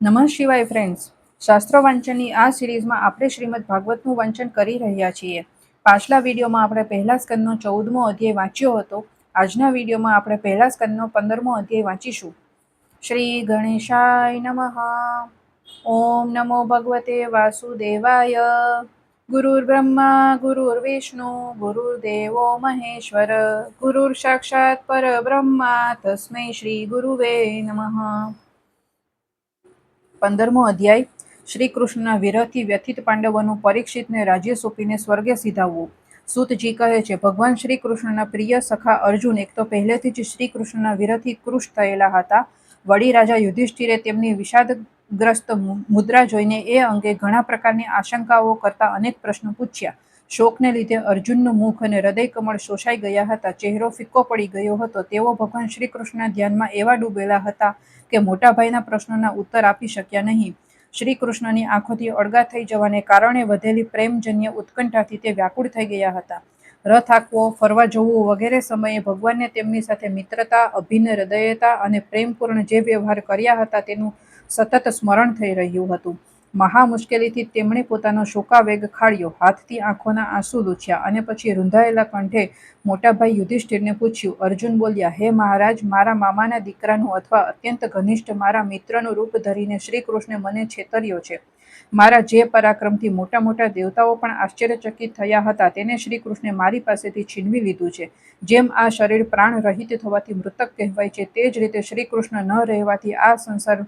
નમઃ શિવાય ફ્રેન્ડ્સ શાસ્ત્રો વાંચનની આ સિરીઝમાં આપણે શ્રીમદ ભાગવતનું વાંચન કરી રહ્યા છીએ. પાછલા વિડીયોમાં આપણે પહેલા સ્કંદનો ચૌદમો અધ્યાય વાંચ્યો હતો. આજના વિડીયોમાં આપણે પહેલા સ્કંદનો પંદરમો અધ્યાય વાંચીશું. શ્રી ગણેશાય નમઃ. ઓમ નમો ભગવતે વાસુદેવાય. ગુરુર્બ્રહ્મા ગુરુર્વિષ્ણુ ગુરુર્દેવો મહેશ્વર. ગુરુર સાક્ષાત પરબ્રહ્મા. તસ્મૈ શ્રી ગુરુવે નમઃ. પંદરમો અધ્યાય. શ્રી કૃષ્ણના વિરહથી વ્યથિત પાંડવોનું પરીક્ષિતને રાજ્ય સોંપીને સ્વર્ગે સીધાવવું. સૂતજી કહે છે, ભગવાન શ્રી કૃષ્ણના પ્રિય સખા અર્જુન એક તો પહેલેથી જ શ્રી કૃષ્ણના વિરહથી કૃશ થયેલા હતા. વળી રાજા યુધિષ્ઠિરે તેમની વિષાદગ્રસ્ત મુદ્રા જોઈને એ અંગે ઘણા પ્રકારની આશંકાઓ કરતા અનેક પ્રશ્નો પૂછ્યા. શોકને લીધે અર્જુનનું મુખ અને હૃદય કમળ શોષાઈ ગયા હતા. ચહેરો ફિક્કો પડી ગયો હતો. તેઓ ભગવાન શ્રી કૃષ્ણના ધ્યાનમાં એવા ડૂબેલા હતા કે મોટાભાઈના પ્રશ્નોના ઉત્તર આપી શક્યા નહીં. શ્રી કૃષ્ણની આંખોથી અળગા થઈ જવાને કારણે વધેલી પ્રેમજન્ય ઉત્કંઠાથી તે વ્યાકુળ થઈ ગયા હતા. રથ આંકવો ફરવા જવું વગેરે સમયે ભગવાનને તેમની સાથે મિત્રતા, અભિન્ન હૃદયતા અને પ્રેમપૂર્ણ જે વ્યવહાર કર્યા હતા તેનું સતત સ્મરણ થઈ રહ્યું હતું. મહા મુશ્કેલીથી તેમણે પોતાનો શોકાવેગ ખાળ્યો. હાથથી આંખોના આંસુ લૂછ્યા અને પછી રૂંધાયેલા કંઠે મોટાભાઈ યુધિષ્ઠિરને પૂછ્યું, અર્જુન બોલ્યા, હે મહારાજ, મારા મામાના દીકરાનું અથવા અત્યંત ઘનિષ્ઠ મારા મિત્રનું રૂપ ધરીને શ્રી કૃષ્ણે મને છેતર્યો છે. મારા જે પરાક્રમથી મોટા મોટા દેવતાઓ પણ આશ્ચર્યચકિત થયા હતા, તેને શ્રી કૃષ્ણે મારી પાસેથી છીનવી લીધું છે. જેમ આ શરીર પ્રાણ રહિત થવાથી મૃતક કહેવાય છે, તે જ રીતે શ્રી કૃષ્ણ ન રહેવાથી આ સંસાર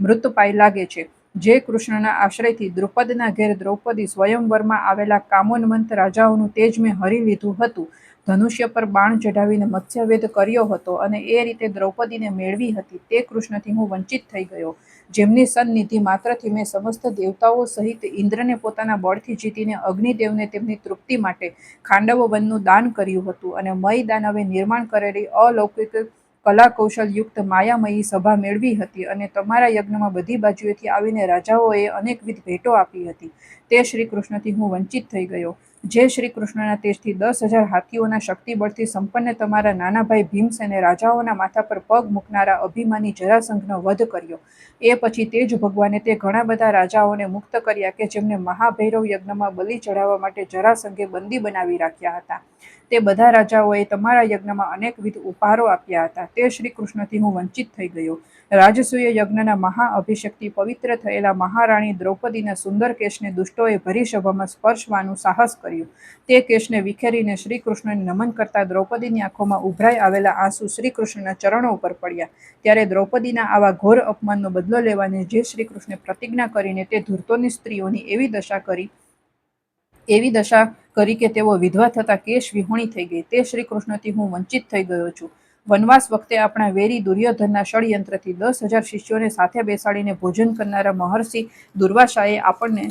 મૃતપાય લાગે છે. જે કૃષ્ણના આશ્રયથી દ્રુપદના ઘેર દ્રૌપદી સ્વયંવરમાં આવેલા કામોન્મંત રાજાઓનું તેજ મેં હરી લીધું હતું. ધનુષ્ય પર બાણ ચઢાવીને મત્સ્યવેદ કર્યો હતો અને એ રીતે દ્રૌપદીને મેળવી હતી. તે કૃષ્ણથી હું વંચિત થઈ ગયો. જેમની સન્નિધિ માત્રથી મેં સમસ્ત દેવતાઓ સહિત ઇન્દ્રને પોતાના બળથી જીતીને અગ્નિદેવને તેમની તૃપ્તિ માટે ખાંડવ વનનું દાન કર્યું હતું અને મય દાનવે નિર્માણ કરેલી અલૌકિક કલા કૌશલયુક્ત માયામયી સભા મેળવી હતી અને તમારા યજ્ઞમાં બધી બાજુએથી આવીને રાજાઓએ અનેકવિધ ભેટો આપી હતી. તે શ્રી કૃષ્ણથી હું વંચિત થઈ ગયો. જે શ્રી કૃષ્ણના તેજથી દસ હજાર હાથીઓના શક્તિબળથી સંપન્ન તમારા નાના ભાઈ ભીમસેને રાજાઓના માથા પર પગ મૂકનારા અભિમાની જરાસંઘનો વધ કર્યો. એ પછી તે જ ભગવાને તે ઘણા બધા રાજાઓને મુક્ત કર્યા કે જેમને મહાભૈરવ યજ્ઞમાં બલિ ચઢાવવા માટે જરાસંઘે બંદી બનાવી રાખ્યા હતા. તે બધા રાજાઓએ તમારા યજ્ઞમાં અનેકવિધ ઉપહારો આપ્યા હતા. તે શ્રી કૃષ્ણથી હું વંચિત થઈ ગયો. રાજસૂય યજ્ઞના મહાઅભિષેકથી પવિત્ર થયેલા મહારાણી દ્રૌપદીના સુંદર કેશને દુષ્ટોએ ભરી સભામાં સ્પર્શવાનું સાહસ કર્યું. તે કેશને વિખેરીને શ્રી કૃષ્ણને નમન કરતા દ્રૌપદીની આંખોમાં ઉભરાઈ આવેલા આંસુ શ્રી કૃષ્ણના ચરણો ઉપર પડ્યા. ત્યારે દ્રૌપદીના આવા ઘોર અપમાનનો બદલો લેવાની જે શ્રી કૃષ્ણે પ્રતિજ્ઞા કરીને તે ધૂર્તોની સ્ત્રીઓની એવી દશા કરી એવી દશા કરી કે તેઓ વિધવા થતા કેશ વિહોણી થઈ ગઈ. તે શ્રી કૃષ્ણથી હું વંચિત થઈ ગયો છું. વનવાસ વખતે આપણા વેરી દુર્યોધનના ષડયંત્રથી દસ હજાર શિષ્યોને સાથે બેસાડીને ભોજન કરનારા મહર્ષિ દુર્વાસાએ આપણને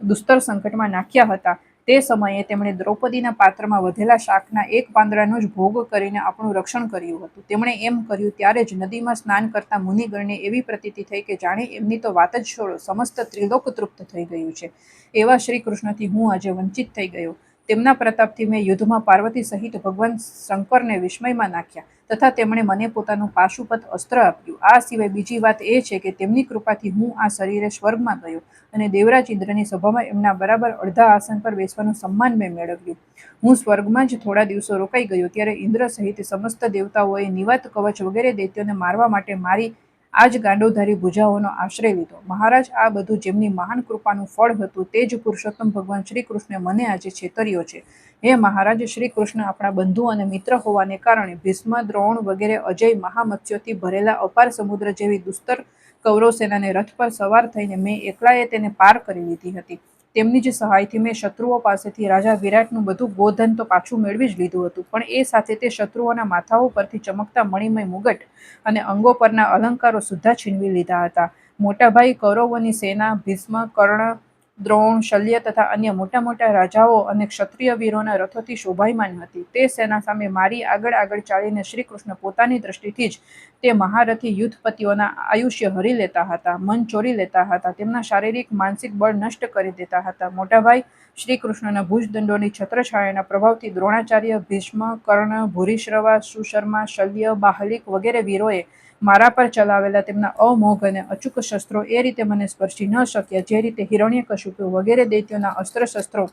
દુસ્તર સંકટમાં નાખ્યા હતા. તે સમયે તેમણે દ્રૌપદીના પાત્રમાં વધેલા શાકના એક પાંદડાનો જ ભોગ કરીને આપણું રક્ષણ કર્યું હતું. તેમણે એમ કર્યું ત્યારે જ નદીમાં સ્નાન કરતા મુનિગણને એવી પ્રતીતિ થઈ કે જાણે એમની તો વાત જ છોડો. સમસ્ત ત્રિલોક તૃપ્ત થઈ ગયું છે. એવા શ્રી કૃષ્ણથી હું આજે વંચિત થઈ ગયો. તેમના પ્રતાપથી મેં યુદ્ધમાં પાર્વતી સહિત ભગવાન શંકરને વિસ્મયમાં નાખ્યા તથા તેમણે મને પોતાનું પાશુપત અસ્ત્ર આપ્યું. આ સિવાય બીજી વાત એ છે કે તેમની કૃપાથી હું આ શરીરે સ્વર્ગમાં ગયો અને દેવરાજ ઇન્દ્રની સભામાં એમના બરાબર અડધા આસન પર બેસવાનું સન્માન મેં મેળવ્યું. હું સ્વર્ગમાં જ થોડા દિવસો રોકાઈ ગયો ત્યારે ઇન્દ્ર સહિત સમસ્ત દેવતાઓએ નિવાત કવચ વગેરે દૈત્યોને મારવા માટે મારી આ જ ગાંડોધારી ભુજાઓનો આશ્રય લીધો. મહારાજ આ બધું જેમની મહાન કૃપાનું ફળ હતું તે જ પુરુષોત્તમ ભગવાન શ્રી કૃષ્ણે મને આજે છેતર્યો છે. હે મહારાજ શ્રી કૃષ્ણ આપણા બંધુ અને મિત્ર હોવાને કારણે ભીષ્મ, દ્રોણ વગેરે અજય મહામત્સ્યોથી ભરેલા અપાર સમુદ્ર જેવી દુસ્તર કૌરવ સેનાને રથ પર સવાર થઈને મેં એકલાએ તેને પાર કરી લીધી હતી. તેમની જ સહાયથી મેં શત્રુઓ પાસેથી રાજા વિરાટનું બધું ગોધન તો પાછું મેળવી જ લીધું હતું. પણ એ સાથે તે શત્રુઓના માથાઓ પરથી ચમકતા મણિમય મુગટ અને અંગો પરના અલંકારો સુદ્ધા છીનવી લીધા હતા. મોટાભાઈ કૌરવોની સેના, ભીષ્મ, કર્ણ દ્રોણ, શલ્ય તથા અન્ય મોટા મોટા રાજાઓ અને ક્ષત્રિય વીરોના રથોથી શોભાયમાન હતી. તે સેના સામે મારી આગળ આગળ ચાલીને શ્રી કૃષ્ણ પોતાની દ્રષ્ટિથી જ તે મહારથી યુદ્ધપતિઓના આયુષ્ય હરી લેતા હતા, મન ચોરી લેતા હતા, તેમના શારીરિક, માનસિક બળ નષ્ટ કરી દેતા હતા. મોટાભાઈ શ્રી કૃષ્ણના ભુજદંડોની છત્રછાયાના પ્રભાવથી દ્રોણાચાર્ય, ભીષ્મ, કર્ણ, ભૂરિશ્રવા, સુશર્મા, શલ્ય, બાહલિક વગેરે વીરોએ મારા પર ચલાવેલા તેમના અમોઘ અને અચૂક શસ્ત્રો એ રીતે મને સ્પર્શી ન શક્યા. જે રીતે હિરણ્યકશિપુ વગેરે દૈત્યોના અસ્ત્ર શસ્ત્રો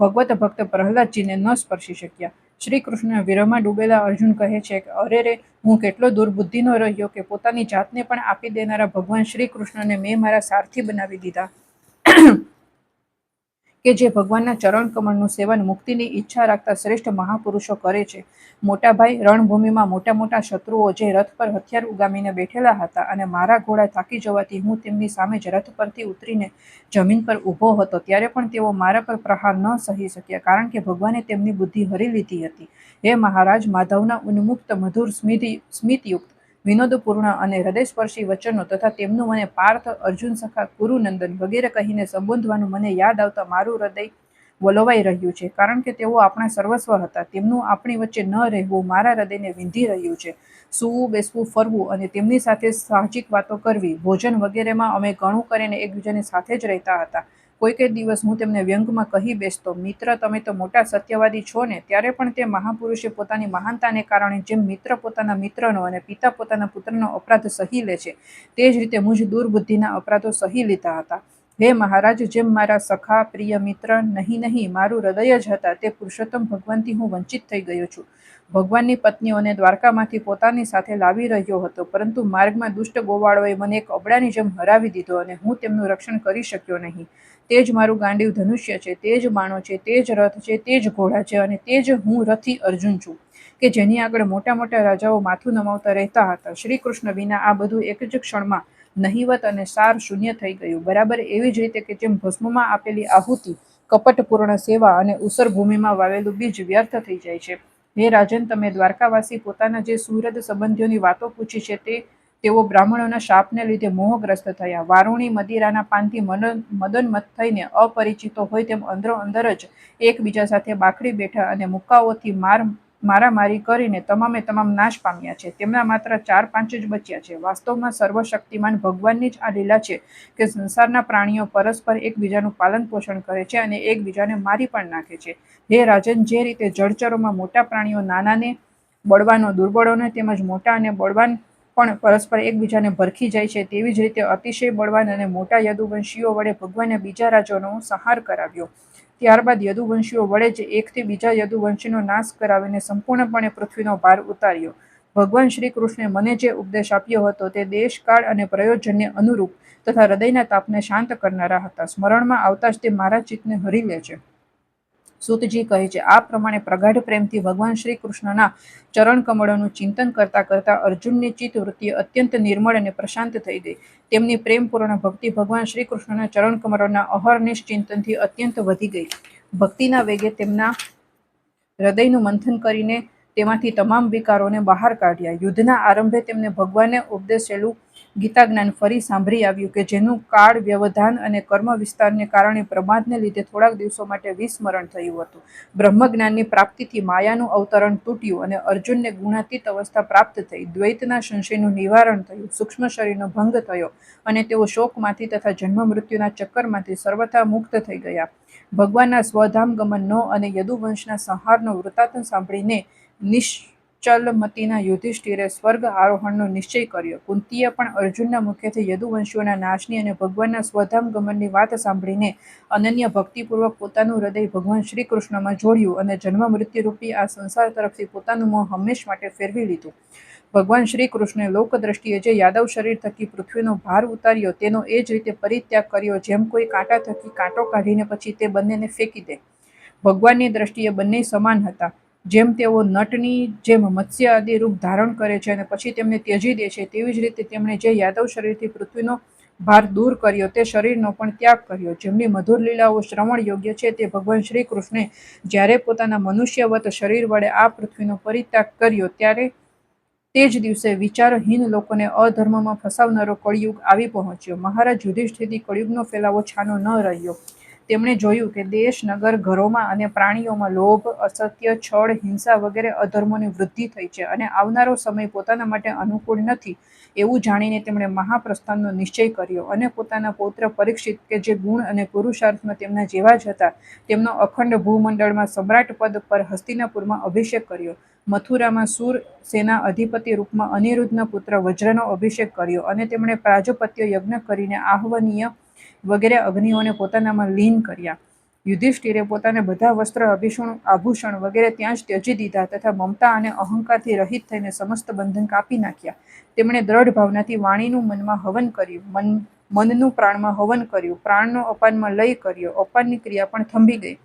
ભગવત ભક્ત પ્રહલાદજીને ન સ્પર્શી શક્યા. શ્રી કૃષ્ણ વિરહમાં ડૂબેલા અર્જુન કહે છે કે, અરે રે, હું કેટલો દુર્બુદ્ધિનો રહ્યો કે પોતાની જાતને પણ આપી દેનારા ભગવાન શ્રી કૃષ્ણને મેં મારા સારથી બનાવી દીધા. કે જે ભગવાનના ચરણ કમળનું સેવન મુક્તિની ઈચ્છા રાખતા શ્રેષ્ઠ મહાપુરુષો કરે છે. મોટાભાઈ રણભૂમિમાં મોટા મોટા શત્રુઓ જે રથ પર હથિયાર ઉગામીને બેઠેલા હતા અને મારા ઘોડા થાકી જવાથી હું તેમની સામે જ રથ પરથી ઉતરીને જમીન પર ઊભો હતો ત્યારે પણ તેઓ મારા પર પ્રહાર ન સહી શક્યા કારણ કે ભગવાને તેમની બુદ્ધિ હરી લીધી હતી. હે મહારાજ, માધવના ઉન્મુક્ત મધુર સ્મિત સ્મિતયુક્ત વિનોદપૂર્ણ અને હૃદયસ્પર્શી વચનો તથા તેમનું મને પાર્થ અર્જુન સખા કુરુનંદન વગેરે કહીને સંબોધવાનું મને યાદ આવતા મારું હૃદય વલોવાઈ રહ્યું છે. કારણ કે તેઓ આપણા સર્વસ્વ હતા. તેમનું આપણી વચ્ચે ન રહેવું મારા હૃદયને વિંધી રહ્યું છે. સૂવું, બેસવું, ફરવું અને તેમની સાથે સાહજિક વાતો કરવી, ભોજન વગેરેમાં અમે ઘણું કરીને એકબીજાની સાથે જ રહેતા હતા. કોઈક દિવસ હું તેમને વ્યંગમાં કહી બેસતો મિત્ર, તમે તો મોટા સત્યવાદી છો ને. ત્યારે પણ તે મહાપુરુષે પોતાની મહાનતાને કારણે જેમ મિત્ર પોતાના મિત્રનો અને પિતા પોતાના પુત્રનો અપરાધ સહી લે છે, તે જ રીતે મુજ દુર્બુદ્ધિના અપરાધો સહી લીધા હતા. હે મહારાજ, જેમ મારા સખા, પ્રિય મિત્ર, નહીં નહીં, મારું હૃદય જ હતા, તે પુરુષોત્તમ ભગવાનથી હું વંચિત થઈ ગયો છું. ભગવાનની પત્નીઓને દ્વારકામાંથી પોતાની સાથે લાવી રહ્યો હતો, પરંતુ માર્ગમાં દુષ્ટ ગોવાળોએ મને એક અબડાની જેમ હરાવી દીધો અને હું તેમનું રક્ષણ કરી શક્યો નહીં. તે જ મારું ગાંડીવ ધનુષ્ય છે, તે જ બાણો છે, તે જ રથ છે, તે જ ઘોડા છે અને તે જ હું રથી અર્જુન છું, કે જેની આગળ મોટા મોટા રાજાઓ માથું નમાવતા રહેતા હતા. શ્રી કૃષ્ણ વિના આ બધું એક જ ક્ષણમાં નહિવત અને સાર શૂન્ય થઈ ગયું. બરાબર એવી જ રીતે કે જેમ ભસ્મમાં આપેલી આહુતિ, કપટપૂર્ણ સેવા અને ઉસર ભૂમિમાં વાવેલું બીજ વ્યર્થ થઈ જાય છે. હે રાજન, તમે દ્વારકાવાસી પોતાના જે સુહૃદ સંબંધીઓની વાતો પૂછી છે તે તેઓ બ્રાહ્મણોના શાપને લીધે મોહગ્રસ્ત થયા. વારુણી મદિરાના પાનથી મદન મદનમત થઈને અપરિચિતો હોય તેમ અંદરો અંદર જ એકબીજા સાથે બાખડી બેઠા અને મુક્કાઓથી માર, મારામારી કરીને તમામે તમામ નાશ પામ્યા છે. તેમના માત્ર ચાર પાંચ જ બચ્યા છે. વાસ્તવમાં સર્વશક્તિમાન ભગવાનની જ આ લીલા છે કે સંસારના પ્રાણીઓ પરસ્પર એકબીજાનું પાલન પોષણ કરે છે અને એકબીજાને મારી પણ નાખે છે. હે રાજન, જે રીતે જળચરોમાં મોટા પ્રાણીઓ નાનાને, બળવાનો, દુર્બળોને તેમજ મોટા અને બળવાન પણ પરસ્પર એકબીજાને ભરખી જાય છે તેવી જ રીતે અતિશય બળવાન અને મોટા યદુવંશીઓ વડે ભગવાને બીજા રાજાનો સંહાર કરાવ્યો. ત્યારબાદ યદુવંશીઓ વડે જ એકથી બીજા યદુવંશીનો નાશ કરાવીને સંપૂર્ણપણે પૃથ્વીનો ભાર ઉતાર્યો. ભગવાન શ્રી કૃષ્ણે મને જે ઉપદેશ આપ્યો હતો તે દેશકાળ અને પ્રયોજનને અનુરૂપ તથા હૃદયના તાપને શાંત કરનારા હતા. સ્મરણમાં આવતા જ તે મારા ચિત્તને હરી લે છે. સુતજી કહે છે, આ પ્રમાણે પ્રગાઢ પ્રેમથી ભગવાન શ્રી કૃષ્ણના ચરણ કમળોનું ચિંતન કરતા કરતા અર્જુનની ચિત્તવૃત્તિ અત્યંત નિર્મળ અને પ્રશાંત થઈ ગઈ. તેમની પ્રેમપૂર્ણ ભક્તિ ભગવાન શ્રી કૃષ્ણના ચરણ કમળોના અહર્નિશ ચિંતનથી અત્યંત વધી ગઈ. ભક્તિના વેગે તેમના હૃદયનું મંથન કરીને તેમાંથી તમામ વિકારોને બહાર કાઢ્યા. યુદ્ધના આરંભે તેમને ભગવાને ઉપદેશેલું ગીતા જ્ઞાન ફરી સાંભળી આવ્યું કે જેનું કાળ વ્યવધાન અને કર્મ વિસ્તારને કારણે પ્રમાદને લીધે થોડાક દિવસો માટે વિસ્મરણ થયું હતું. બ્રહ્મજ્ઞાનની પ્રાપ્તિથી માયાનું અવતરણ તૂટ્યું અને અર્જુનને ગુણાતીત અવસ્થા પ્રાપ્ત થઈ દ્વૈતના સંશયનું નિવારણ થયું, સૂક્ષ્મ શરીરનો ભંગ થયો અને તેઓ શોકમાંથી તથા જન્મ મૃત્યુના ચક્કરમાંથી સર્વથા મુક્ત થઈ ગયા. ભગવાનના સ્વધામ ગમનનો અને યદુવંશના સંહારનો વૃત્તાંત સાંભળીને નિશ ચલમતીના યુધિષ્ઠિરે સ્વર્ગ આરોહણનો નિશ્ચય કર્યો. કુંતીએ પણ અર્જુનના મુખ્યથી યદુવંશીઓના નાશની અને ભગવાનના સ્વધામ ગમનની વાત સાંભળીને અનન્ય ભક્તિપૂર્વક પોતાનું હૃદય ભગવાન શ્રી કૃષ્ણમાં જોડ્યું અને જન્મ મૃત્યુરૂપી આ સંસાર તરફથી પોતાનું મોં હંમેશ માટે ફેરવી લીધું. ભગવાન શ્રી કૃષ્ણે લોક દ્રષ્ટિએ જે યાદવ શરીર થકી પૃથ્વીનો ભાર ઉતાર્યો તેનો એ જ રીતે પરિત્યાગ કર્યો જેમ કોઈ કાંટા થકી કાંટો કાઢીને પછી તે બંનેને ફેંકી દે. ભગવાનની દ્રષ્ટિએ બંને સમાન હતા. જેમ તેઓ નટની જેમ મત્સ્ય આદિ રૂપ ધારણ કરે છે અને પછી તેમને ત્યજી દે છે, તેવી જ રીતે તેમણે જે યાદવ શરીરથી પૃથ્વીનો ભાર દૂર કર્યો તે શરીરનો પણ ત્યાગ કર્યો. જેમની મધુર લીલાઓ શ્રવણ યોગ્ય છે તે ભગવાન શ્રી કૃષ્ણે જ્યારે પોતાના મનુષ્યવત શરીર વડે આ પૃથ્વીનો પરિત્યાગ કર્યો ત્યારે તે જ દિવસે વિચારહીન લોકોને અધર્મમાં ફસાવનારો કળિયુગ આવી પહોંચ્યો. મહારાજ યુધિષ્ઠિરથી કળિયુગનો ફેલાવો છાનો ન રહ્યો. તેમણે જોયું કે દેશ નગર ઘરોમાં અને પ્રાણીઓમાં લોભ, અસત્ય, છળ, હિંસા વગેરે અધર્મોની વૃદ્ધિ થઈ છે અને આવનારો સમય પોતાના માટે અનુકૂળ નથી એવું જાણીને તેમણે મહાપ્રસ્થાનનો નિશ્ચય કર્યો અને પોતાના પૌત્ર પરીક્ષિત કે જે ગુણ અને પુરુષાર્થમાં તેમના જેવા જ હતા, તેમનો અખંડ ભૂમંડળમાં સમ્રાટ પદ પર હસ્તિનાપુરમાં અભિષેક કર્યો. મથુરામાં સુર સેના અધિપતિ રૂપમાં અનિરુદ્ધના પુત્ર વજ્રનો અભિષેક કર્યો અને તેમણે પ્રાજપત્ય યજ્ઞ કરીને આહ્વનીય વગેરે અગ્નિઓને પોતાનામાં લીન કર્યા. યુધિષ્ઠિરે પોતાને બધા વસ્ત્ર, અભિષણ, આભૂષણ વગેરે ત્યાં જ ત્યજી દીધા તથા મમતા અને અહંકારથી રહિત થઈને સમસ્ત બંધન કાપી નાખ્યા. તેમણે દ્રઢ ભાવનાથી વાણીનું મનમાં હવન કર્યું, મન, મનનું પ્રાણમાં હવન કર્યું, પ્રાણનો અપાનમાં લય કર્યો, અપાનની ક્રિયા પણ થંભી ગઈ.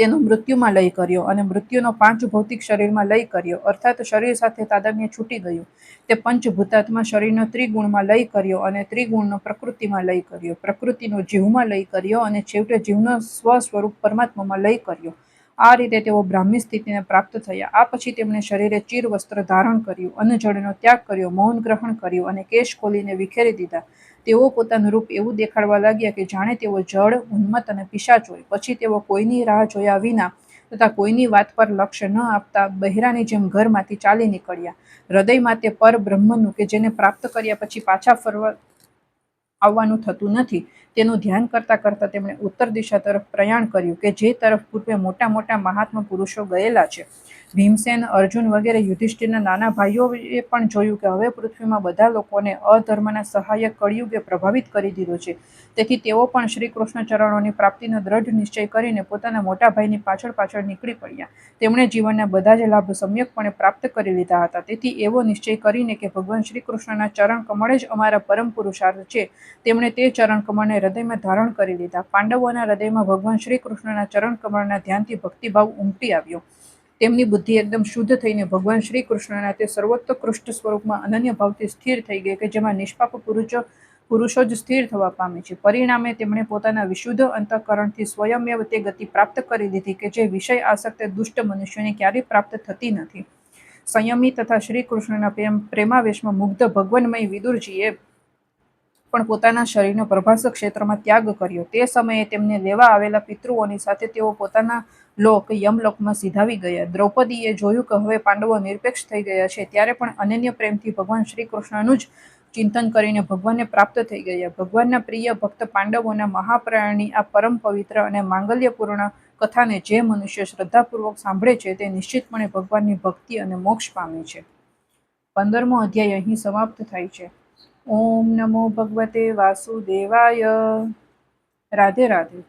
તેનો મૃત્યુમાં લય કર્યો અને મૃત્યુનો પાંચ ભૌતિક શરીરમાં લય કર્યો. અર્થાત શરીર સાથે તાદમ્ય છૂટી ગયું. તે પંચભૂતાત્મા શરીરનો ત્રિગુણમાં લય કર્યો અને ત્રિગુણનો પ્રકૃતિમાં લય કર્યો. પ્રકૃતિનો જીવમાં લય કર્યો અને છેવટે જીવનો સ્વ સ્વરૂપ પરમાત્મામાં લય કર્યો. આ રીતે તેઓ બ્રાહ્મી સ્થિતિને પ્રાપ્ત થયા. આ પછી તેમણે શરીરે ચીર વસ્ત્ર ધારણ કર્યું અન્ન જળનો ત્યાગ કર્યો, મૌન ગ્રહણ કર્યું અને કેશ ખોલીને વિખેરી દીધા. તેઓ પોતાનું રૂપ એવું દેખાડવા લાગ્યા કે જાણે તેઓ જળ ઉન્મત અને પિશાચ હોય. પછી તેઓ કોઈની રાહ જોયા વિના તથા કોઈની વાત પર લક્ષ્ય ન આપતા બહેરાની જેમ ઘરમાંથી ચાલી નીકળ્યા. હૃદયમાં તે પર બ્રહ્મનું કે જેને પ્રાપ્ત કર્યા પછી પાછા ફરવા આવવાનું થતું નથી, તેનું ધ્યાન કરતાં કરતાં તેમણે ઉત્તર દિશા તરફ પ્રયાણ કર્યું કે જે તરફ પૂર્વે મોટા મોટા મહાત્મા પુરુષો ગયેલા છે. ભીમસેન, અર્જુન વગેરે યુધિષ્ઠિરના નાના ભાઈઓએ પણ જોયું કે હવે પૃથ્વીમાં બધા લોકોને અધર્મના સહાયક કળિયુગે પ્રભાવિત કરી દીધો છે. તેથી તેઓ પણ શ્રી કૃષ્ણ ચરણોની પ્રાપ્તિનો દ્રઢ નિશ્ચય કરીને પોતાના મોટા ભાઈની પાછળ પાછળ નીકળી પડ્યા. તેમણે જીવનના બધા જ લાભ સમ્યકપણે પ્રાપ્ત કરી લીધા હતા. તેથી એવો નિશ્ચય કરીને કે ભગવાન શ્રી કૃષ્ણના ચરણ કમળે જ અમારા પરમ પુરુષાર્થ છે. તેમણે તે ચરણ કમળને હૃદયમાં ધારણ કરી લીધા. પાંડવોના હૃદયમાં ભગવાન શ્રી કૃષ્ણના ચરણ કમળના ધ્યાનથી ભક્તિભાવ ઉમટી આવ્યો. તેમની બુદ્ધિ એકદમ શુદ્ધ થઈને ભગવાન શ્રી કૃષ્ણના તે સર્વોત્કૃષ્ટ સ્વરૂપમાં અનન્ય ભાવથી સ્થિર થઈ ગઈ કે જેમાં નિષ્પાપ પુરુષો પુરુષો જ સ્થિર થવા પામે છે. પરિણામે તેમણે પોતાના વિશુદ્ધ અંતઃકરણથી સ્વયંમેવ તે ગતિ પ્રાપ્ત કરી દીધી કે જે વિષય આસક્ત દુષ્ટ મનુષ્યને ક્યારેય પ્રાપ્ત થતી નથી. સંયમી તથા શ્રી કૃષ્ણના પ્રેમ, પ્રેમાવેશમાં મુગ્ધ ભગવન્મય વિદુરજીએ પણ પોતાના શરીરનો પ્રભાસ ક્ષેત્રમાં ત્યાગ કર્યો. તે સમયે તેમને લેવા આવેલા પિતૃઓની સાથે તેઓ પોતાના લોક યમલોકમાં સીધાવી ગયા. દ્રૌપદીએ જોયું કે હવે પાંડવો નિરપેક્ષ થઈ ગયા છે, ત્યારે પણ અનન્ય પ્રેમથી ભગવાન શ્રી કૃષ્ણનું જ ચિંતન કરીને ભગવાનને પ્રાપ્ત થઈ ગયા. ભગવાનના પ્રિય ભક્ત પાંડવોના મહાપ્રાણની આ પરમ પવિત્ર અને માંગલ્યપૂર્ણ કથાને જે મનુષ્ય શ્રદ્ધાપૂર્વક સાંભળે છે, તે નિશ્ચિતપણે ભગવાનની ભક્તિ અને મોક્ષ પામે છે. પંદરમો અધ્યાય અહીં સમાપ્ત થાય છે. ઓમ નમો ભગવતે વાસુદેવાય. રાધે રાધે.